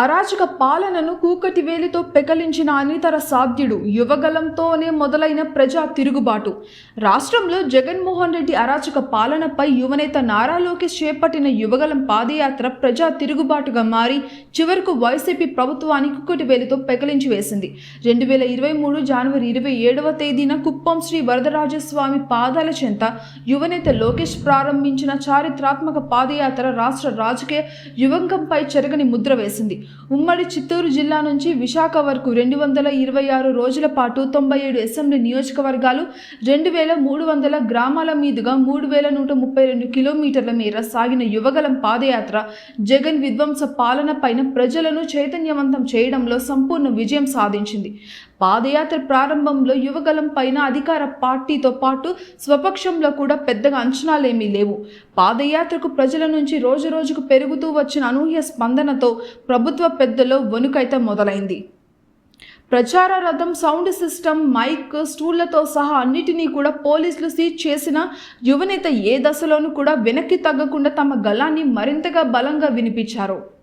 అరాచక పాలనను కూకటి వేలితో పెకలించిన అనితర సాధ్యుడు యువగలంతోనే మొదలైన ప్రజా తిరుగుబాటు. రాష్ట్రంలో జగన్మోహన్ రెడ్డి అరాచక పాలనపై యువనేత నారా లోకేష్ చేపట్టిన యువగలం పాదయాత్ర ప్రజా తిరుగుబాటుగా మారి చివరకు వైసీపీ ప్రభుత్వాన్ని కుక్కటి వేలితో పెకలించి వేసింది. రెండు వేల ఇరవై మూడు జనవరి ఇరవై ఏడవ తేదీన కుప్పం శ్రీ వరదరాజస్వామి పాదాల చెంత యువనేత లోకేష్ ప్రారంభించిన చారిత్రాత్మక పాదయాత్ర రాష్ట్ర రాజకీయ యువంగంపై చెరగని ముద్ర వేసింది. ఉమ్మడి చిత్తూరు జిల్లా నుంచి విశాఖ వరకు రెండు వందల ఇరవై ఆరు రోజుల పాటు తొంభై ఏడు అసెంబ్లీ నియోజకవర్గాలు రెండు వేల మూడు వందల గ్రామాల మీదుగా మూడు వేల నూట ముప్పై రెండు కిలోమీటర్ల మేర సాగిన యువగలం పాదయాత్ర జగన్ విధ్వంస పాలన పైన ప్రజలను చైతన్యవంతం చేయడంలో సంపూర్ణ విజయం సాధించింది. పాదయాత్ర ప్రారంభంలో యువగలం పైన అధికార పార్టీతో పాటు స్వపక్షంలో కూడా పెద్దగా అంచనాలేమీ లేవు. పాదయాత్రకు ప్రజల నుంచి రోజు రోజుకు పెరుగుతూ వచ్చిన అనూహ్య స్పందనతో ప్రభుత్వ పెద్దలో వణుకైతే మొదలైంది. ప్రచార రథం సౌండ్ సిస్టమ్ మైక్ స్టూళ్ళతో సహా అన్నిటినీ కూడా పోలీసులు సీజ్ చేసిన యువనేత ఏ దశలోనూ కూడా వెనక్కి తగ్గకుండా తమ గళాన్ని మరింతగా బలంగా వినిపించారు.